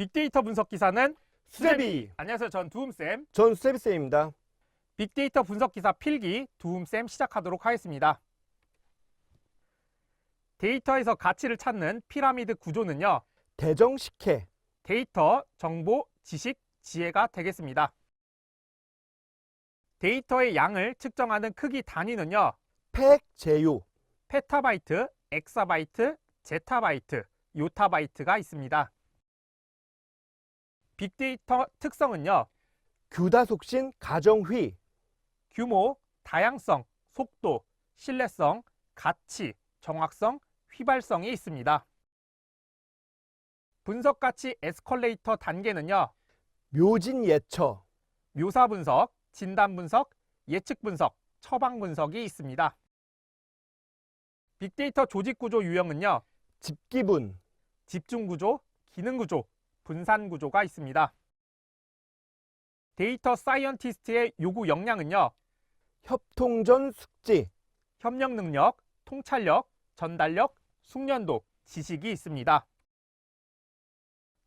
빅데이터 분석 기사는 수제비. 안녕하세요. 전 두음쌤. 전 수제비쌤입니다. 빅데이터 분석 기사 필기 두음쌤 시작하도록 하겠습니다. 데이터에서 가치를 찾는 피라미드 구조는요. 대정식혜, 데이터, 정보, 지식, 지혜가 되겠습니다. 데이터의 양을 측정하는 크기 단위는요. 팩, 제요, 페타바이트, 엑사바이트, 제타바이트, 요타바이트가 있습니다. 빅데이터 특성은요. 규다속신, 가정휘, 규모, 다양성, 속도, 신뢰성, 가치, 정확성, 휘발성이 있습니다. 분석 가치 에스컬레이터 단계는요. 묘진 예처, 묘사 분석, 진단 분석, 예측 분석, 처방 분석이 있습니다. 빅데이터 조직 구조 유형은요. 집기분, 집중 구조, 기능 구조, 분산 구조가 있습니다. 데이터 사이언티스트의 요구 역량은요. 협통전 숙지, 협력 능력, 통찰력, 전달력, 숙련도, 지식이 있습니다.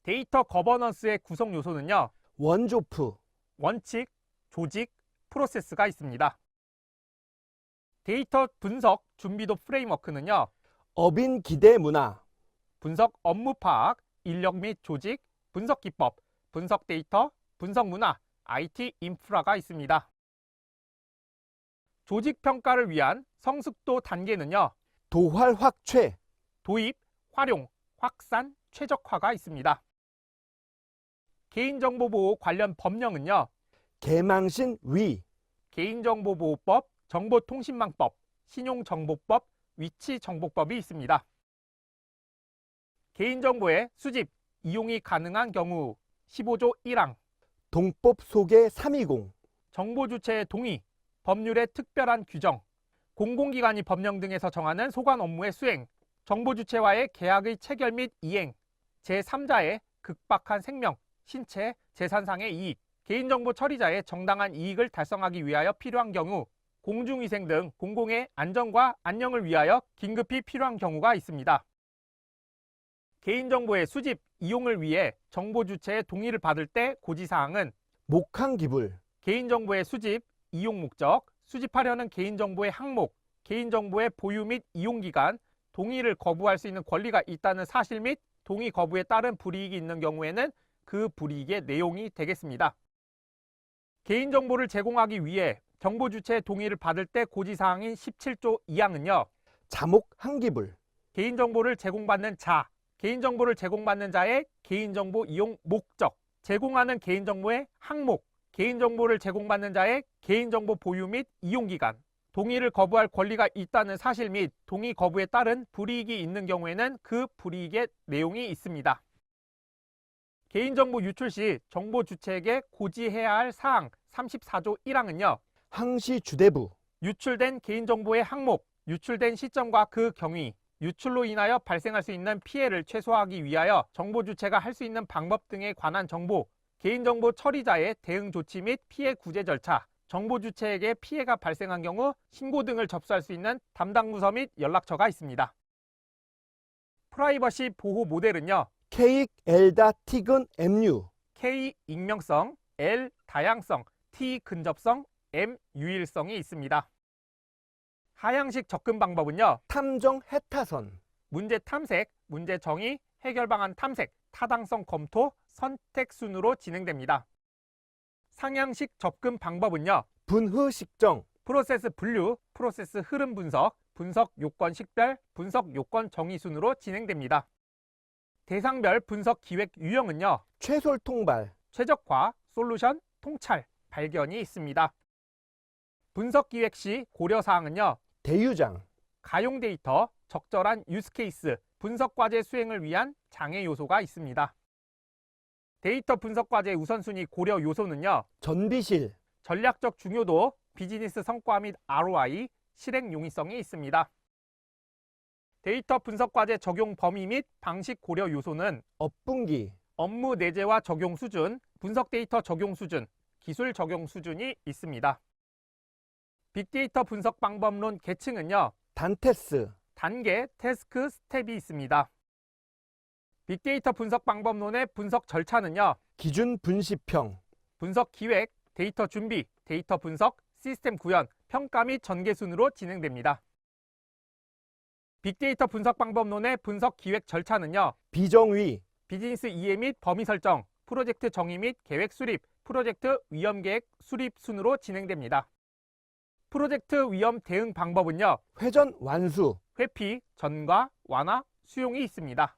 데이터 거버넌스의 구성 요소는요. 원조프, 원칙, 조직, 프로세스가 있습니다. 데이터 분석 준비도 프레임워크는요. 어빈 기대 문화, 분석 업무 파악, 인력 및 조직, 분석 기법, 분석 데이터, 분석 문화, IT 인프라가 있습니다. 조직 평가를 위한 성숙도 단계는요. 도활 확최, 도입, 활용, 확산, 최적화가 있습니다. 개인정보보호 관련 법령은요. 개망신 위, 개인정보보호법, 정보통신망법, 신용정보법, 위치정보법이 있습니다. 개인정보의 수집, 이용이 가능한 경우 15조 1항, 동법 소개 320, 정보 주체의 동의, 법률의 특별한 규정, 공공기관이 법령 등에서 정하는 소관 업무의 수행, 정보 주체와의 계약의 체결 및 이행, 제3자의 극박한 생명, 신체, 재산상의 이익, 개인정보 처리자의 정당한 이익을 달성하기 위하여 필요한 경우, 공중위생 등 공공의 안전과 안녕을 위하여 긴급히 필요한 경우가 있습니다. 개인정보의 수집, 이용을 위해 정보 주체의 동의를 받을 때 고지사항은 목항 기불, 개인정보의 수집, 이용 목적, 수집하려는 개인정보의 항목, 개인정보의 보유 및 이용기간, 동의를 거부할 수 있는 권리가 있다는 사실 및 동의 거부에 따른 불이익이 있는 경우에는 그 불이익의 내용이 되겠습니다. 개인정보를 제공하기 위해 정보 주체의 동의를 받을 때 고지사항인 17조 2항은요. 자목 한기불, 개인정보를 제공받는 자, 개인정보를 제공받는 자의 개인정보 이용 목적, 제공하는 개인정보의 항목, 개인정보를 제공받는 자의 개인정보 보유 및 이용기간, 동의를 거부할 권리가 있다는 사실 및 동의 거부에 따른 불이익이 있는 경우에는 그 불이익의 내용이 있습니다. 개인정보 유출 시 정보 주체에게 고지해야 할 사항 34조 1항은요. 항시 주대부, 유출된 개인정보의 항목, 유출된 시점과 그 경위, 유출로 인하여 발생할 수 있는 피해를 최소화하기 위하여 정보 주체가 할 수 있는 방법 등에 관한 정보, 개인정보 처리자의 대응 조치 및 피해 구제 절차, 정보 주체에게 피해가 발생한 경우 신고 등을 접수할 수 있는 담당 부서 및 연락처가 있습니다. 프라이버시 보호 모델은요. 케익 엘다 티근 MU, K 익명성, L 다양성, T 근접성, M 유일성이 있습니다. 하향식 접근 방법은요. 탐정 해타선, 문제 탐색, 문제 정의, 해결 방안 탐색, 타당성 검토, 선택 순으로 진행됩니다. 상향식 접근 방법은요. 분흐 식정, 프로세스 분류, 프로세스 흐름 분석, 분석 요건 식별, 분석 요건 정의 순으로 진행됩니다. 대상별 분석 기획 유형은요. 최솔 통발, 최적화, 솔루션, 통찰, 발견이 있습니다. 분석 기획 시 고려 사항은요. 대유장, 가용 데이터, 적절한 유스케이스, 분석 과제 수행을 위한 장애 요소가 있습니다. 데이터 분석 과제 우선순위 고려 요소는요. 전비실, 전략적 중요도, 비즈니스 성과 및 ROI, 실행 용이성이 있습니다. 데이터 분석 과제 적용 범위 및 방식 고려 요소는 업분기, 업무 내재와 적용 수준, 분석 데이터 적용 수준, 기술 적용 수준이 있습니다. 빅데이터 분석 방법론 계층은요. 단테스, 단계, 태스크, 스텝이 있습니다. 빅데이터 분석 방법론의 분석 절차는요. 기준 분시평, 분석 기획, 데이터 준비, 데이터 분석, 시스템 구현, 평가 및 전개 순으로 진행됩니다. 빅데이터 분석 방법론의 분석 기획 절차는요. 비정의, 비즈니스 이해 및 범위 설정, 프로젝트 정의 및 계획 수립, 프로젝트 위험 계획 수립 순으로 진행됩니다. 프로젝트 위험 대응 방법은요. 회전 완수, 회피, 전과, 완화, 수용이 있습니다.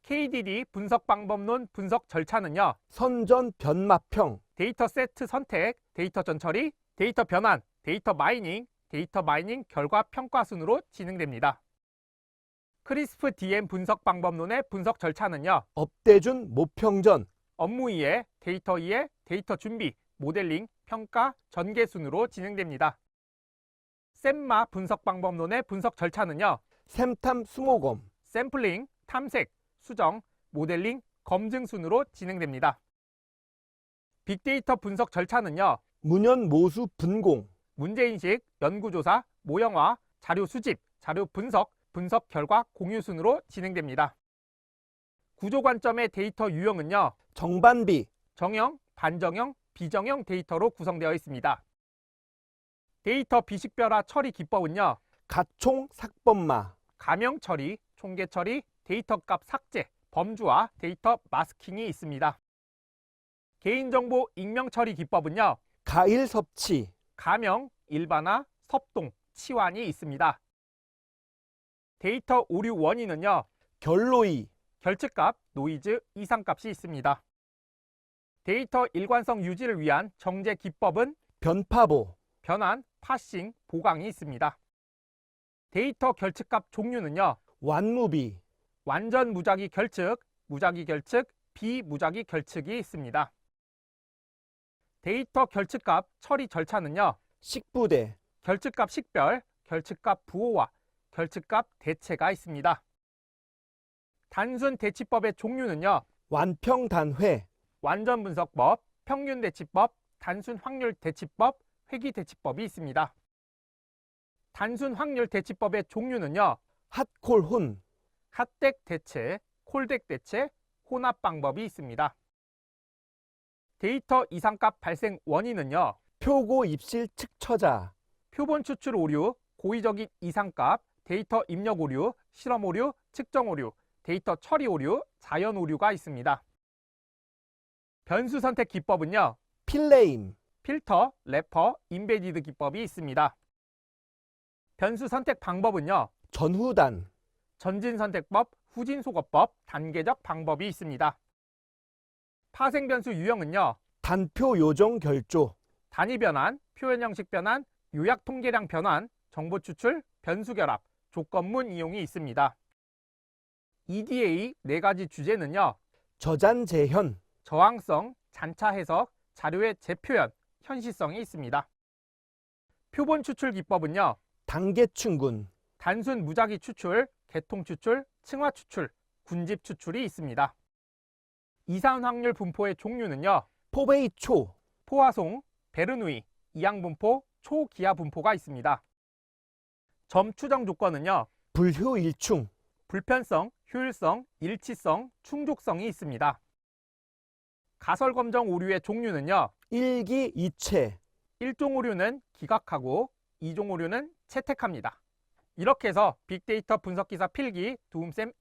KDD 분석 방법론 분석 절차는요. 선전 변마평, 데이터 세트 선택, 데이터 전처리, 데이터 변환, 데이터 마이닝, 데이터 마이닝 결과 평가 순으로 진행됩니다. 크리스프 DM 분석 방법론의 분석 절차는요. 업대준 모평전, 업무 이해, 데이터 이해, 데이터 준비, 모델링, 평가, 전개 순으로 진행됩니다. 셈마 분석 방법론의 분석 절차는요. 샘탐 수모검, 샘플링, 탐색, 수정, 모델링, 검증 순으로 진행됩니다. 빅데이터 분석 절차는요. 문연 모수 분공, 문제인식, 연구조사, 모형화, 자료 수집, 자료 분석, 분석 결과 공유 순으로 진행됩니다. 구조 관점의 데이터 유형은요. 정반비, 정형, 반정형, 비정형 데이터로 구성되어 있습니다. 데이터 비식별화 처리 기법은요. 가총 삭범마, 가명 처리, 총계 처리, 데이터 값 삭제, 범주와 데이터 마스킹이 있습니다. 개인정보 익명 처리 기법은요. 가일 섭취, 가명, 일반화, 섭동, 치환이 있습니다. 데이터 오류 원인은요. 결로이, 결측값, 노이즈, 이상값이 있습니다. 데이터 일관성 유지를 위한 정제 기법은 변파보, 변환, 파싱, 보강이 있습니다. 데이터 결측값 종류는요. 완무비, 완전 무작위 결측, 무작위 결측, 비무작위 결측이 있습니다. 데이터 결측값 처리 절차는요. 식부대, 결측값 식별, 결측값 부호화, 결측값 대체가 있습니다. 단순 대치법의 종류는요. 완평단회, 완전 분석법, 평균 대치법, 단순 확률 대치법, 회귀 대치법이 있습니다. 단순 확률 대치법의 종류는요. 핫콜 혼, 핫덱 대체, 콜덱 대체, 혼합 방법이 있습니다. 데이터 이상값 발생 원인은요. 표고 입실 측처자, 표본 추출 오류, 고의적인 이상값, 데이터 입력 오류, 실험 오류, 측정 오류, 데이터 처리 오류, 자연 오류가 있습니다. 변수 선택 기법은요. 필레임, 필터, 래퍼, 인베디드 기법이 있습니다. 변수 선택 방법은요. 전후단, 전진 선택법, 후진 소거법, 단계적 방법이 있습니다. 파생 변수 유형은요. 단표 요정 결조, 단위 변환, 표현 형식 변환, 요약 통계량 변환, 정보 추출, 변수 결합, 조건문 이용이 있습니다. EDA 네 가지 주제는요. 저잔 재현, 저항성, 잔차 해석, 자료의 재표현, 현시성이 있습니다. 표본 추출 기법은요. 단계 충군, 단순 무작위 추출, 개통 추출, 층화 추출, 군집 추출이 있습니다. 이산 확률 분포의 종류는요. 포베이 초, 포화송, 베르누이, 이항 분포, 초기하 분포가 있습니다. 점 추정 조건은요. 불효일충, 불편성, 효율성, 일치성, 충족성이 있습니다. 가설 검정 오류의 종류는요. 일기 이체, 1종 오류는 기각하고 2종 오류는 채택합니다. 이렇게 해서 빅데이터 분석기사 필기 도움쌤